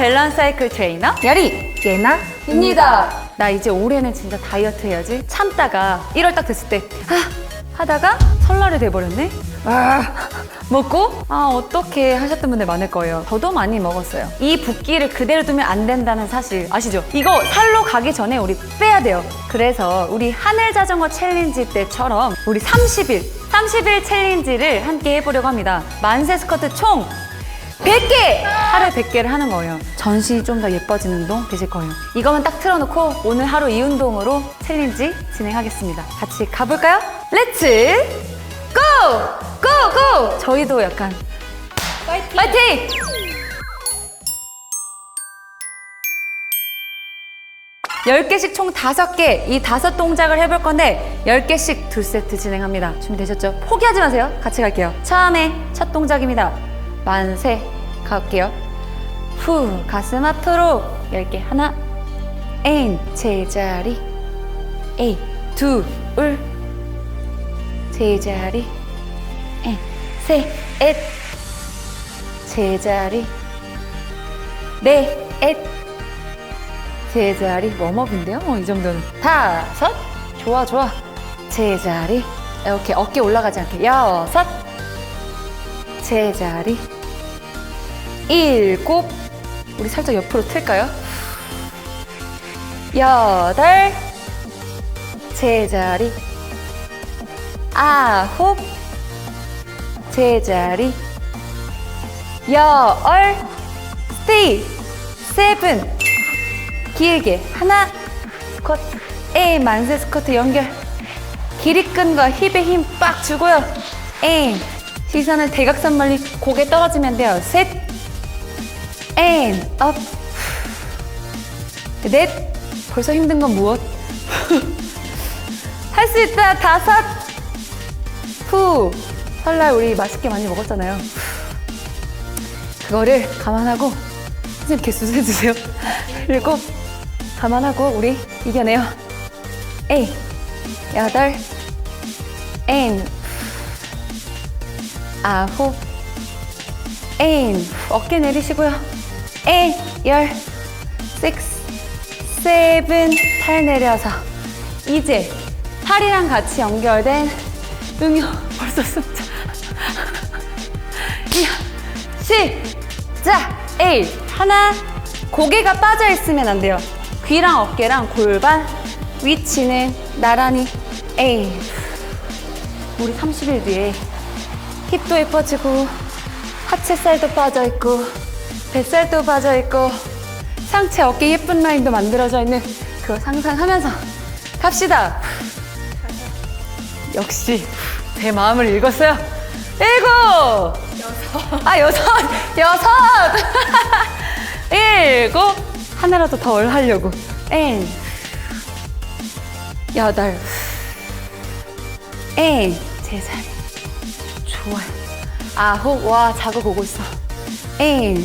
밸런스 사이클 트레이너 야리 예나입니다. 나 이제 올해는 진짜 다이어트 해야지. 참다가 1월 딱 됐을 때 아, 하다가 설날이 돼버렸네. 아, 먹고 아 어떻게 하셨던 분들 많을 거예요. 저도 많이 먹었어요. 이 붓기를 그대로 두면 안 된다는 사실 아시죠? 이거 살로 가기 전에 우리 빼야 돼요. 그래서 우리 하늘 자전거 챌린지 때처럼 우리 30일 30일 챌린지를 함께 해보려고 합니다. 만세 스쿼트 총 100개! 하루에 100개를 하는 거예요. 전신이 좀 더 예뻐지는 운동 되실 거예요. 이거만 딱 틀어놓고 오늘 하루 이 운동으로 챌린지 진행하겠습니다. 같이 가볼까요? 렛츠 고! 고! 고! 저희도 약간 파이팅! 파이팅! 열개씩총 다섯 개 이 다섯 동작을 해볼 건데 열개씩 두 세트 진행합니다. 준비되셨죠? 포기하지 마세요. 같이 갈게요. 처음에 첫 동작입니다. 만세. 갈게요. 후 가슴 앞으로. 열개 하나. 엔 제자리. 에이 둘 제자리. 엔셋엣. 제자리. 네엣. 제자리 웜업인데요? 어, 이 정도는. 다섯. 좋아 좋아. 제자리. 이렇게 어깨 올라가지 않게. 여섯 제자리. 일곱. 우리 살짝 옆으로 틀까요? 여덟. 제자리. 아홉. 제자리. 열 스테이. 세븐. 길게. 하나. 스쿼트. 에 만세 스쿼트 연결. 길이 끈과 힙에 힘 빡 주고요. 에 시선은 대각선 멀리 고개 떨어지면 돼요. 셋 앤 업 넷. 벌써 힘든 건 무엇? 할 수 있다. 다섯. 후. 설날 우리 맛있게 많이 먹었잖아요. 그거를 감안하고 선생님 개수 세주세요. 일곱 감안하고 우리 이겨내요. 에이, 여덟, 엔, 아홉, 엔, 어깨 내리시고요. 엔, 열, 식스, 세븐, 팔 내려서. 이제 팔이랑 같이 연결된 응요 벌써 숨차. 시작! 에이, 하나, 고개가 빠져 있으면 안 돼요. 귀랑 어깨랑 골반 위치는 나란히. 에이 우리 30일 뒤에 힙도 예뻐지고 하체살도 빠져 있고 뱃살도 빠져 있고 상체 어깨 예쁜 라인도 만들어져 있는 그거 상상하면서 갑시다. 역시 제 마음을 읽었어요. 일곱! 여섯. 아 여섯! 여섯! 일곱! 하나라도 더 하려고. 엔 여덟. 엔 제자리 좋아요 아홉 와 자극 오고 있어. 엔열?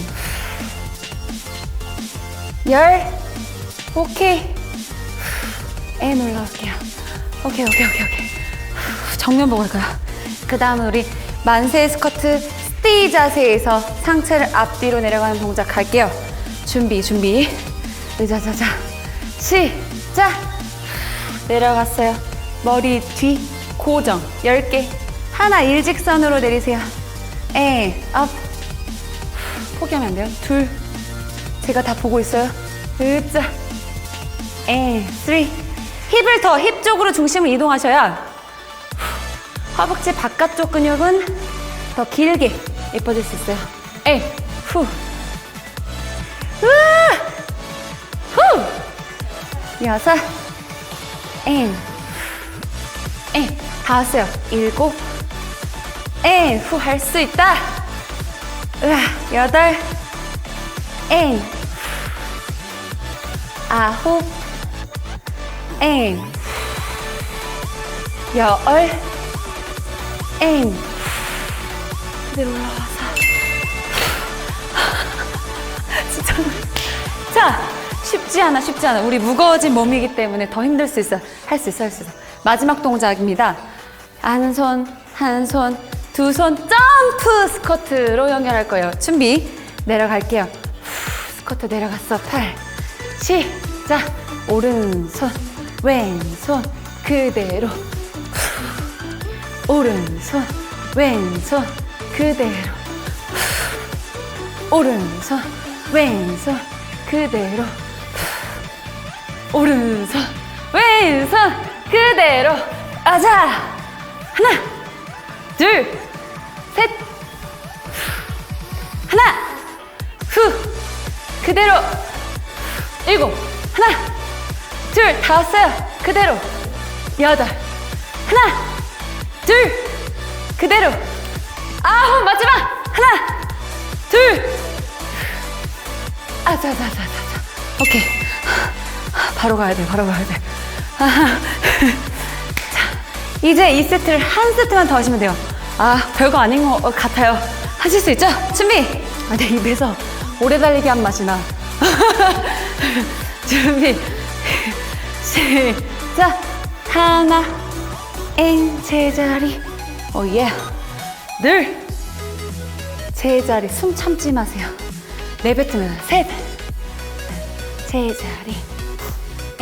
오케이. 엔 올라올게요. 오케이 오케이 오케이 오케이. 정면 보고 할까요? 그 다음은 우리 만세 스쿼트 스테이 자세에서 상체를 앞뒤로 내려가는 동작 할게요. 준비 준비. 의자 자자. 시작! 내려갔어요. 머리 뒤 고정. 10개 하나 일직선으로 내리세요. 앤업 포기하면 안 돼요. 둘. 제가 다 보고 있어요. 으짜. 앤 쓰리 힙을 더 힙 쪽으로 중심을 이동하셔야 허벅지 바깥쪽 근육은 더 길게 예뻐질 수 있어요. 앤후. 으아! 후! 여섯, 엔, 엔, 다 왔어요. 일곱, 엔, 후, 할 수 있다. 으아, 여덟, 엔, 아홉, 엔, 열, 엔, 올라와서. 진짜. 자, 쉽지 않아, 쉽지 않아. 우리 무거워진 몸이기 때문에 더 힘들 수 있어. 할 수 있어, 할 수 있어. 마지막 동작입니다. 한 손, 한 손, 두 손, 점프 스쿼트로 연결할 거예요. 준비. 내려갈게요. 스쿼트 내려갔어. 팔. 시작. 오른손, 왼손 그대로. 오른손, 왼손 그대로. 오른손, 왼손 그대로. 오른손, 왼손 그대로. 아자. 하나, 둘, 그대로. 일곱, 하나, 둘, 다 왔어요. 그대로. 여덟, 하나, 둘, 그대로. 아홉, 마지막. 하나, 둘. 아, 자, 자, 자, 자, 자. 오케이. 바로 가야 돼, 바로 가야 돼. 아, 자, 이제 이 세트를 한 세트만 더 하시면 돼요. 아, 별거 아닌 것 같아요. 하실 수 있죠? 준비! 아, 내 입에서 오래 달리기 한 맛이 나. 준비. 시작. 하나, 엔, 제자리. 오, 예. 늘. 제자리. 숨 참지 마세요. 내뱉으면 셋. 제자리.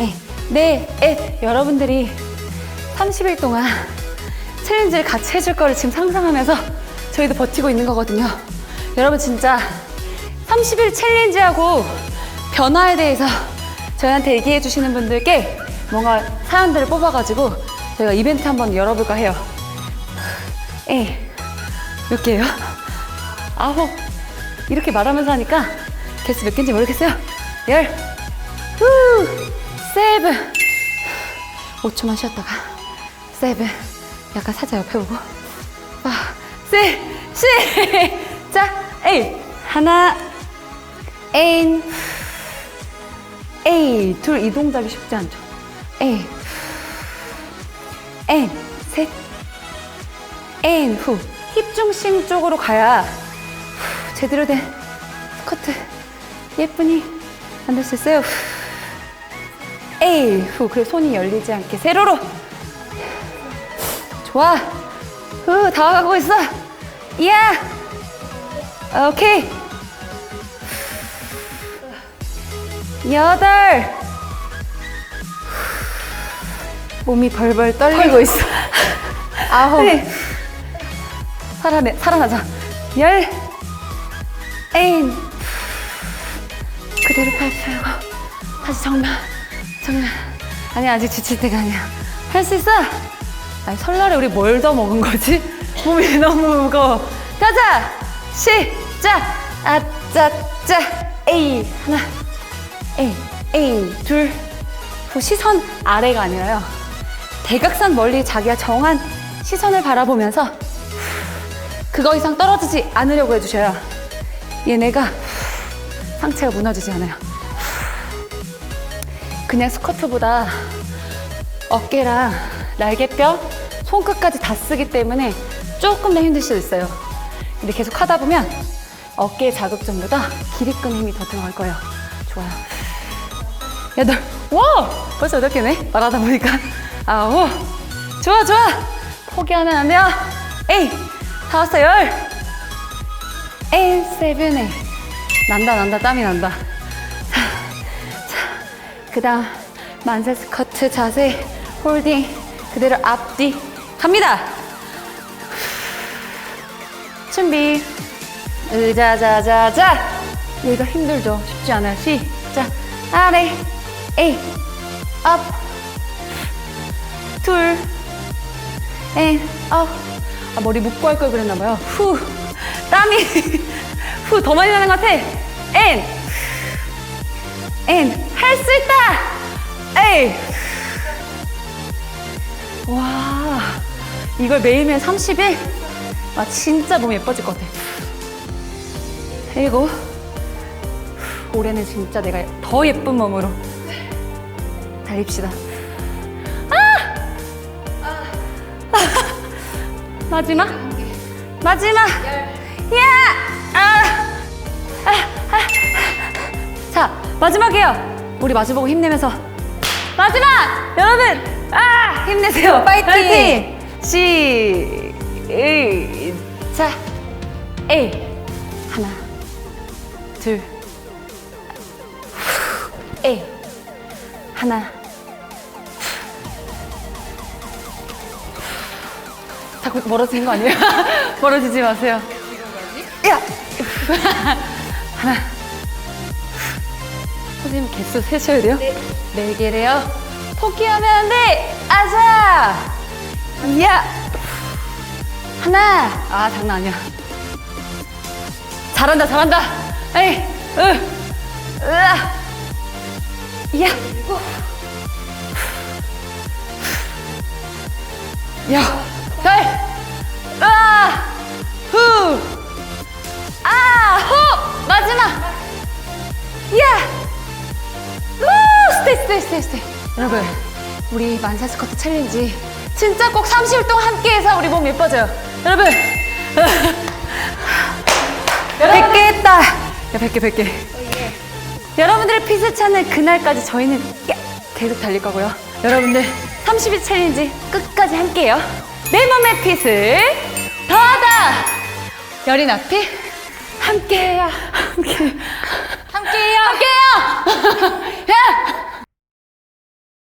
에, 네, 에. 여러분들이 30일 동안 챌린지를 같이 해줄 거를 지금 상상하면서 저희도 버티고 있는 거거든요. 여러분 진짜 30일 챌린지하고 변화에 대해서 저희한테 얘기해 주시는 분들께 뭔가 사연들을 뽑아가지고 저희가 이벤트 한번 열어볼까 해요. 에, 몇 개예요? 아홉. 이렇게 말하면서 하니까 개수 몇 개인지 모르겠어요. 열, 후, 세븐. 5초만 쉬었다가 세븐 약간 살짝 옆에 보고 아, 세, 시작 에이 하나 에인 에이 둘이 동작이 쉽지 않죠. 에이 에인 셋. 에인 후힙 중심 쪽으로 가야 후, 제대로 된 스쿼트 예쁘니 만들 수 있어요. 후. 에이 후 그래 손이 열리지 않게 세로로. 좋아. 후 다가가고 있어. 이야. 오케이 여덟. 몸이 벌벌 떨리고 있어. 아홉. 네. 살아내 살아나자. 열. 에인 그대로 팔 펴고. 다시 정면. 정면. 아니 아직 지칠 때가 아니야. 할 수 있어. 아니 설날에 우리 뭘 더 먹은 거지? 몸이 너무 무거워. 가자! 시작! 아짜짜. 에이 하나 에이 둘 후, 시선 아래가 아니라요 대각선 멀리 자기가 정한 시선을 바라보면서 그거 이상 떨어지지 않으려고 해주셔요 얘네가 상체가 무너지지 않아요 그냥 스쿼트보다 어깨랑 날개뼈, 손끝까지 다 쓰기 때문에 조금 더 힘들 수도 있어요. 근데 계속 하다 보면 어깨 자극점보다 기립근 힘이 더 들어갈 거예요. 좋아요. 여덟, 와! 벌써 여덟 개네? 말하다 보니까. 아홉, 좋아, 좋아! 포기하면 안 돼요. 에이, 다 왔어, 열! 에이, 세븐, 에이. 난다, 난다, 땀이 난다. 그 다음 만세 스커트 자세 홀딩 그대로 앞뒤 갑니다 준비 으자자자자 여기가 힘들죠 쉽지 않아요 시작 아래 에이 업둘 앤, 업. 아, 머리 묶고 할 걸 그랬나봐요. 후. 땀이, 후, 더 많이 나는 것 같아. 앤, 앤, 할수 있다! 에이! 와, 이걸 매일매일 30일? 아, 진짜 몸 예뻐질 것 같아. 일곱. 올해는 진짜 내가 더 예쁜 몸으로 달립시다. 아! 마지막? 마지막! 야! 아! 아! 아! 자, 마지막이에요. 우리 마주보고 힘내면서 마지막! 여러분, 아! 힘내세요. 파이팅! 시, 이, 자, 에이. 하나, 둘, 에 하나 자꾸 멀어지는 거 아니에요? 멀어지지 마세요. 야! 하나. 선생님 개수 세셔야 돼요? 네. 개래요. 포기하면 안 돼! 아자! 야! 하나. 아 장난 아니야. 잘한다 잘한다. 에이 으. 으아. 야. 야, 야, 우, 스테이, 스테이, 스테이, 스테이. 여러분, 우리 만사 스쿼트 챌린지 진짜 꼭 30일 동안 함께 해서 우리 몸 예뻐져요. 여러분, 100개 했다. 야, 100개, 100개. 여러분들의 핏을 찾는 그날까지 저희는 야, 계속 달릴 거고요. 여러분들 30일 챌린지 끝까지 함께해요. 내 몸의 핏을 더하다. 열인 앞이 함께야 함께. 함께야. 함께야. 야!